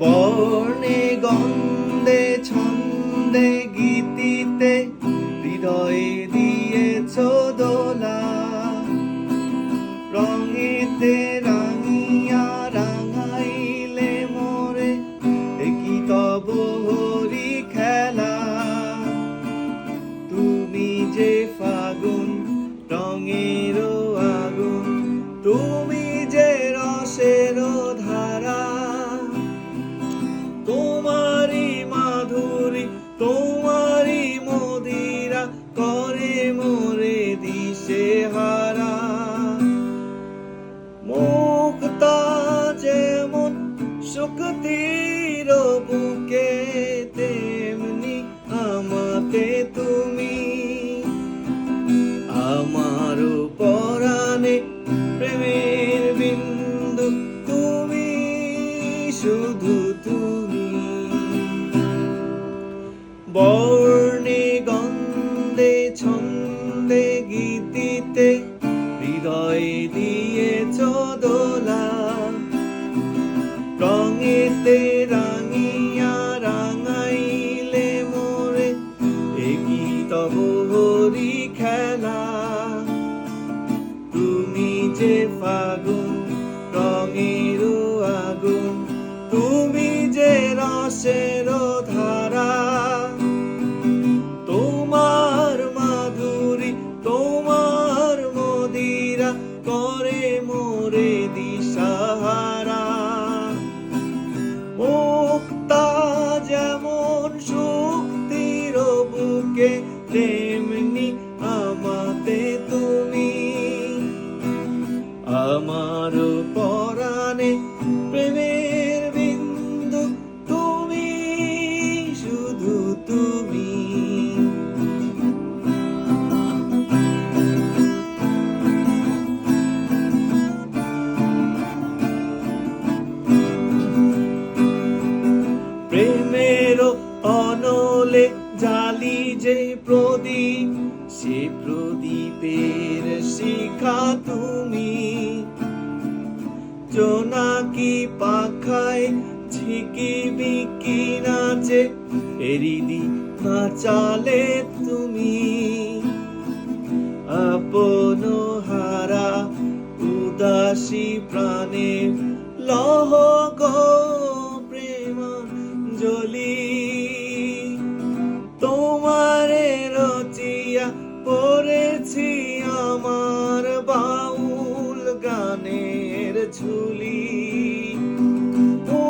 বর্ণে গন্ধে ছন্দে গীতিতে হৃদয়ে দিয়েছ দোলা। রঙেতে রাঙিয়া রাঙাইলে মোরে একই তব তোমারি মদিরা করে মোরে দিশে হারা। মুক্তা যেমন শক্তির বুকে, তেমনি আমাতে তুমি। আমার পরাণে প্রেমের বিন্দু তুমি শুধু বর্ণে, গন্ধে, ছন্দে, গীতিতে হৃদয়ে দিয়েছ দোলা রঙেতে রাঙিয়া রাঙাইলে মোরে একই তব হরি খেলা। তুমি যে ফাগুন রঙের আগুন, তুমি যে রসের ধারা মোরে দিশাহারা মুক্তা যেমন শক্তির বুকে তেমনি আমাতে তুমি। আমার পরাণে প্রেমের বিন্দু তুমি, শুধু তুমি যে প্রদীপ, সে প্রদীপের শিখা তুমি। জোনাকি পাখায় ঝিকি বিকি নাচে, এরিদি নাচালে তুমি। আপন হারা উদাসী প্রাণে লহ truly